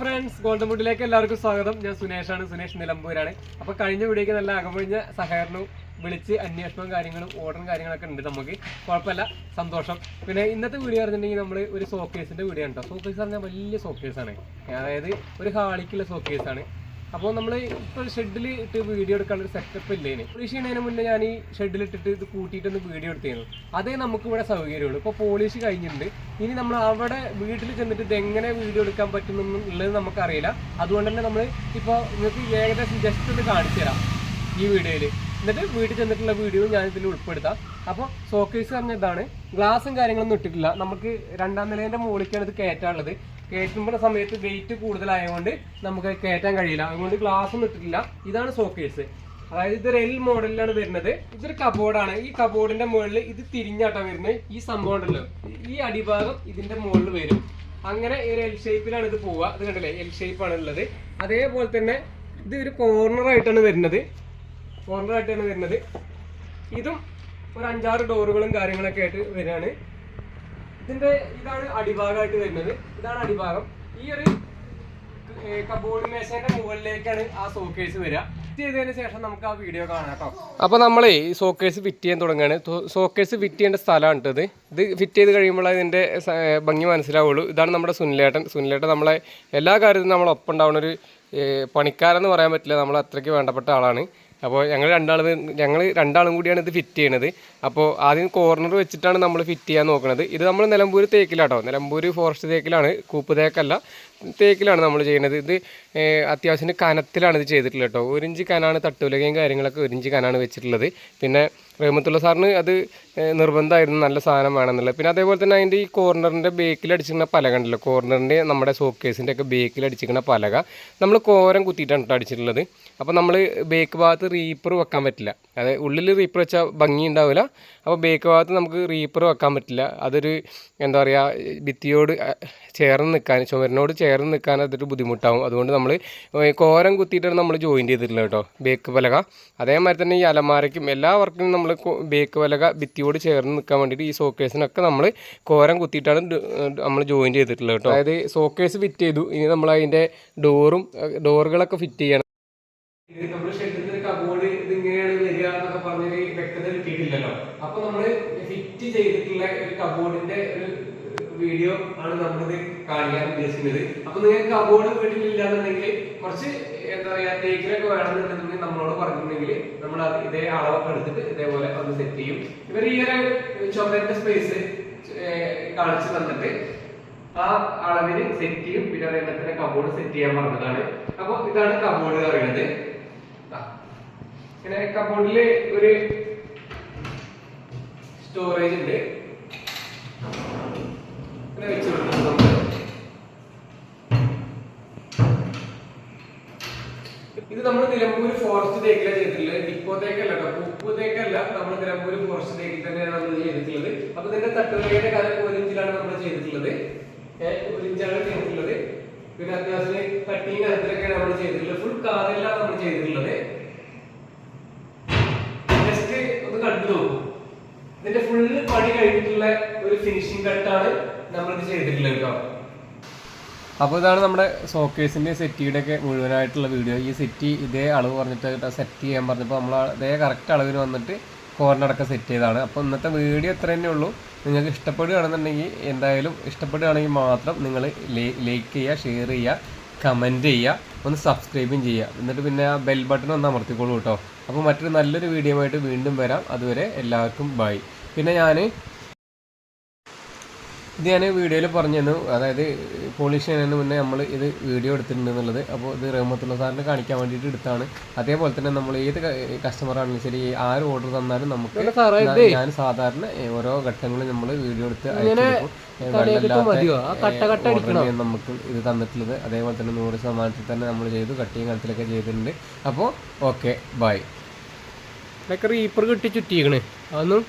Friends golden വുഡിലേക്ക് എല്ലാവർക്കും സ്വാഗതം. ഞാൻ സുനേഷാണ്. സുനേഷ് നിലമ്പൂരാണ്. അപ്പൊ കഴിഞ്ഞ വീഡിയോക്ക് നല്ല അകമൊഴിഞ്ഞ സഹകരണവും വിളിച്ച് അന്വേഷണവും കാര്യങ്ങളും ഓർഡറും കാര്യങ്ങളൊക്കെ ഉണ്ട് നമുക്ക്. കുഴപ്പമില്ല. സന്തോഷം. പിന്നെ ഇന്നത്തെ വീഡിയോ പറഞ്ഞിട്ടുണ്ടെങ്കിൽ നമ്മൾ ഒരു സോക്കേസിന്റെ വീഡിയോ ഉണ്ടോ സോക്കേസ് പറഞ്ഞാൽ വലിയ സോക്കേസ് ആണ്. അതായത് ഒരു ഹാളിക്കുള്ള സോക്കേസ് ആണ്. അപ്പോൾ നമ്മൾ ഇപ്പോൾ ഷെഡിൽ ഇട്ട് വീഡിയോ എടുക്കാനുള്ള സെറ്റപ്പ് ഇല്ലേന്. പോളിഷ് ചെയ്യുന്നതിന് മുന്നേ ഞാൻ ഈ ഷെഡിൽ ഇട്ടിട്ട് ഇത് കൂട്ടിയിട്ടൊന്ന് വീഡിയോ എടുത്തിരുന്നു അതേ നമുക്ക് ഇവിടെ സൗകര്യമുള്ളൂ. ഇപ്പോൾ പോളിഷ് കഴിഞ്ഞിട്ടുണ്ട്. ഇനി നമ്മൾ അവിടെ വീട്ടിൽ ചെന്നിട്ട് ഇത് എങ്ങനെ വീഡിയോ എടുക്കാൻ പറ്റുന്നുള്ളത് നമുക്കറിയില്ല. അതുകൊണ്ട് തന്നെ നമ്മൾ ഇപ്പോൾ നിങ്ങൾക്ക് ഏകദേശം ജസ്റ്റ് ഒന്ന് കാണിച്ചു തരാം ഈ വീഡിയോയിൽ എന്നിട്ട് വീട്ടിൽ ചെന്നിട്ടുള്ള വീഡിയോ ഞാൻ ഇതിൽ ഉൾപ്പെടുത്താം. അപ്പോൾ സോക്കേസ് പറഞ്ഞ ഇതാണ്. ഗ്ലാസും കാര്യങ്ങളൊന്നും ഇട്ടിട്ടില്ല. നമുക്ക് രണ്ടാം നിലേന്റെ മുകളിലേക്കാണ് ഇത് കയറ്റാനുള്ളത്. കയറ്റുമ്പോൾ സമയത്ത് വെയിറ്റ് കൂടുതലായതുകൊണ്ട് നമുക്ക് കയറ്റാൻ കഴിയില്ല. അതുകൊണ്ട് ഗ്ലാസ് ഒന്നും ഇട്ടിട്ടില്ല. ഇതാണ് സോക്കേഴ്സ് അതായത് ഇതൊരു എൽ മോഡലിലാണ് വരുന്നത്. ഇതൊരു കബോർഡാണ് ഈ കബോർഡിന്റെ മുകളിൽ ഇത് തിരിഞ്ഞാട്ടാ വരുന്നത് ഈ സംഭവം ഉണ്ടല്ലോ. ഈ അടിഭാഗം ഇതിന്റെ മുകളിൽ വരും. അങ്ങനെ ഒരു എൽ ഷേപ്പിലാണ് ഇത് പോവുക. ഇത് കണ്ടില്ലേ? എൽ ഷേപ്പാണ് ഉള്ളത്. അതേപോലെ തന്നെ ഇത് ഒരു കോർണർ ആയിട്ടാണ് വരുന്നത്. കോർണർ ആയിട്ടാണ് വരുന്നത്. ഇതും ഒരു അഞ്ചാറ് ഡോറുകളും കാര്യങ്ങളൊക്കെ ആയിട്ട് വരികയാണ് ഇതിന്റെ ഇതാണ് അടിഭാഗമായിട്ട് വരുന്നത്. ഇതാണ് അടിഭാഗം. ഈ ഒരു കബോർഡ് മേശന്റെ മുകളിലേക്കാണ് ആ സോക്കേസ് വരിക. ശേഷം നമുക്ക് ആ വീഡിയോ കാണാം കേട്ടോ. അപ്പൊ നമ്മളെ ഈ സോക്കേസ് ഫിറ്റ് ചെയ്യാൻ തുടങ്ങുകയാണ്. സോക്കേസ് ഫിറ്റ് ചെയ്യേണ്ട സ്ഥലമാണ് ഇത് ഇത് ഫിറ്റ് ചെയ്ത് കഴിയുമ്പോൾ ഇതിന്റെ ഭംഗി മനസ്സിലാവുള്ളൂ. ഇതാണ് നമ്മുടെ സുനിലേട്ടൻ. സുനിലേട്ടൻ നമ്മളെ എല്ലാ കാര്യത്തിലും നമ്മളൊപ്പം ഉണ്ടാവുന്ന ഒരു പണിക്കാരെന്ന് പറയാൻ പറ്റില്ല. നമ്മൾ അത്രയ്ക്ക് വേണ്ടപ്പെട്ട ആളാണ്. അപ്പോൾ ഞങ്ങൾ രണ്ടാളും ഞങ്ങൾ രണ്ടാളും കൂടിയാണ് ഇത് ഫിറ്റ് ചെയ്യണത്. അപ്പോൾ ആദ്യം കോർണർ വെച്ചിട്ടാണ് നമ്മൾ ഫിറ്റ് ചെയ്യാൻ നോക്കുന്നത് ഇത് നമ്മൾ നിലമ്പൂർ തേക്കിലാട്ടോ. നിലമ്പൂർ ഫോറസ്റ്റ് തേക്കിലാണ്. കൂപ്പ് തേക്കല്ല. തേക്കിലാണ് നമ്മൾ ചെയ്യുന്നത്. ഇത് അത്യാവശ്യം കനത്തിലാണ് ഇത് ചെയ്തിട്ടുള്ളത് കേട്ടോ. ഒരു ഇഞ്ച് കനാണ് തട്ടുലകയും കാര്യങ്ങളൊക്കെ ഒരു ഇഞ്ച് കനാണ് വെച്ചിട്ടുള്ളത്. പിന്നെ റഹ്മത്തുള്ള സാറിന് അത് നിർബന്ധമായിരുന്നു നല്ല സാധനം വേണമെന്നുള്ളത്. പിന്നെ അതേപോലെ തന്നെ അതിന്റെ ഈ കോർണറിന്റെ ബേക്കിൽ അടിച്ചിരിക്കുന്ന പലക ഉണ്ടല്ലോ. കോർണറിന്റെ നമ്മുടെ സോക്കേസിന്റെ ഒക്കെ ബേക്കിൽ അടിച്ചിരിക്കുന്ന പലക. നമ്മൾ കോരം കുത്തിയിട്ടാണ് കേട്ടോ അടിച്ചിട്ടുള്ളത്. അപ്പോൾ നമ്മൾ ബേക്ക് ഭാഗത്ത് റീപ്പർ വെക്കാൻ പറ്റില്ല. അതായത് ഉള്ളിൽ റീപ്പർ വെച്ചാൽ ഭംഗി ഉണ്ടാവില്ല. അപ്പോൾ ബേക്ക് ഭാഗത്ത് നമുക്ക് റീപ്പർ വെക്കാൻ പറ്റില്ല. അതൊരു എന്താ പറയുക ഭിത്തിയോട് ചേർന്ന് നിൽക്കാൻ ചുമരിനോട് ചേർന്ന് നിൽക്കാൻ അതിട്ട് ബുദ്ധിമുട്ടാവും. അതുകൊണ്ട് നമ്മൾ കോരം കുത്തിയിട്ടാണ് നമ്മൾ ജോയിൻ ചെയ്തിട്ടുള്ളത് കേട്ടോ ബേക്ക് പലക അതേമാതിരി തന്നെ ഈ അലമാരയ്ക്കും എല്ലാ വർക്കിനും നമ്മൾ ബേക്ക് പലക ഭിത്തിയോട് ചേർന്ന് നിൽക്കാൻ വേണ്ടിയിട്ട് ഈ സോക്കേസിനൊക്കെ നമ്മൾ കോരം കുത്തിയിട്ടാണ് നമ്മൾ ജോയിൻ ചെയ്തിട്ടുള്ളത് കേട്ടോ. അതായത് സോക്കേസ് ഫിറ്റ് ചെയ്തു. ഇനി നമ്മൾ അതിന്റെ ഡോറും ഡോറുകളൊക്കെ ഫിറ്റ് ചെയ്യണം. നമ്മൾ ഷെഡിൽ കബോർഡ് ഇത് വരിക എന്നൊക്കെ പറഞ്ഞൊരു വ്യക്തത കിട്ടിയിട്ടില്ലല്ലോ. അപ്പൊ നമ്മൾ ഫിറ്റ് ചെയ്തിട്ടുള്ള ഒരു കബോർഡിന്റെ ഒരു വീഡിയോ ആണ് നമ്മളിത് കാണിക്കാൻ ഉദ്ദേശിക്കുന്നത്. അപ്പൊ നിങ്ങൾക്ക് കബോർഡ് വീട്ടിലില്ലാന്നുണ്ടെങ്കിൽ കുറച്ച് എന്താ പറയാ തേക്കിലൊക്കെ വേണമെന്നുണ്ടെങ്കിൽ നമ്മളോട് പറഞ്ഞിട്ടുണ്ടെങ്കിൽ നമ്മൾ ഇതേ അളവൊക്കെ എടുത്തിട്ട് ഇതേപോലെ ഒന്ന് സെറ്റ് ചെയ്യും. ഇവർ ഈ ഒരു ചുമരിന്റെ സ്പേസ് കാണിച്ചു തന്നിട്ട് ആ അളവിന് സെറ്റ് ചെയ്യും. പിന്നെ അതേപോലെ തന്നെ കബോർഡ് സെറ്റ് ചെയ്യാൻ പറഞ്ഞതാണ്. അപ്പൊ ഇതാണ് കബോർഡ് പറയുന്നത്. ഇങ്ങനെ കബോർഡിൽ ഒരു സ്റ്റോറേജ് ഉണ്ട്. ഇത് നമ്മൾ നിലമ്പൂർ ഫോറസ്റ്റ് തേക്കില ചെയ്തിട്ടുള്ളത്. ഡിപ്പോ തേക്കല്ല കേട്ടോ ഉപ്പു തേക്കല്ല നമ്മൾ നിലമ്പൂർ ഫോറസ്റ്റ് തേക്കിൽ തന്നെയാണ് നമ്മൾ ചെയ്തിട്ടുള്ളത്. അപ്പൊ ഇതിന്റെ തട്ടുകയുടെ കാലം ഒരു ഇഞ്ചിലാണ് നമ്മൾ ചെയ്തിട്ടുള്ളത്. ഒരു ഇഞ്ചാണ് ചെയ്തിട്ടുള്ളത്. പിന്നെ അത്യാവശ്യം കട്ടിങ് നമ്മൾ ചെയ്തിട്ടുള്ളത്. ഫുൾ കാറിലാണ് നമ്മൾ ചെയ്തിട്ടുള്ളത്. ജസ്റ്റ് ഒന്ന് കണ്ടു നോക്കൂ. ഇതിന്റെ ഫുള്ള് പണി കഴിഞ്ഞിട്ടുള്ള ഒരു ഫിനിഷിംഗ് കട്ടാണ് നമ്മൾ ഇത് ചെയ്തിട്ടുള്ളത് കേട്ടോ അപ്പോൾ ഇതാണ് നമ്മുടെ സോക്കേസിന്റെ സെറ്റിയുടെ ഒക്കെ മുഴുവനായിട്ടുള്ള വീഡിയോ ഈ സെറ്റി ഇതേ അളവ് പറഞ്ഞിട്ട് സെറ്റ് ചെയ്യാൻ പറഞ്ഞപ്പോൾ നമ്മൾ അതേ കറക്റ്റ് അളവിന് വന്നിട്ട് കോർണടക്കം സെറ്റ് ചെയ്തതാണ്. അപ്പോൾ ഇന്നത്തെ വീഡിയോ ഇത്ര തന്നെ ഉള്ളൂ. നിങ്ങൾക്ക് ഇഷ്ടപ്പെടുകയാണെന്നുണ്ടെങ്കിൽ എന്തായാലും ഇഷ്ടപ്പെടുകയാണെങ്കിൽ മാത്രം നിങ്ങൾ ലൈക്ക് ചെയ്യുക ഷെയർ ചെയ്യുക കമന്റ് ചെയ്യുക ഒന്ന് സബ്സ്ക്രൈബും ചെയ്യുക. എന്നിട്ട് പിന്നെ ആ ബെൽ ബട്ടൺ ഒന്ന് അമർത്തിക്കോളൂ കേട്ടോ. അപ്പോൾ മറ്റൊരു നല്ലൊരു വീഡിയോ ആയിട്ട് വീണ്ടും വരാം. അതുവരെ എല്ലാവർക്കും ബൈ പിന്നെ ഞാൻ ഇത് ഞാൻ വീഡിയോയിൽ പറഞ്ഞു തന്നു അതായത് പോളിഷ് ചെയ്യുന്നതിന് മുന്നേ നമ്മൾ ഇത് വീഡിയോ എടുത്തിട്ടുണ്ട് എന്നുള്ളത്. അപ്പോൾ ഇത് റഹ്മത്തുള്ള സാറിന് കാണിക്കാൻ വേണ്ടിയിട്ട് എടുത്താണ്. അതേപോലെ തന്നെ നമ്മൾ ഏത് കസ്റ്റമർ ആണെങ്കിലും ശരി ആര് ഓർഡർ തന്നാലും നമുക്ക് ഞാൻ- സാധാരണ ഓരോ ഘട്ടങ്ങളും നമ്മൾ വീഡിയോ എടുത്ത് നമുക്ക് ഇത് തന്നിട്ടുള്ളത്. അതേപോലെ തന്നെ നൂറ് ശതമാനത്തിൽ തന്നെ നമ്മൾ ചെയ്തു കട്ടിയും കാലത്തിലൊക്കെ ചെയ്തിട്ടുണ്ട്. അപ്പോൾ ഓക്കെ ബൈ. റീപ്പർ കിട്ടി ചുറ്റിയിരിക്കണേ. അതൊന്നും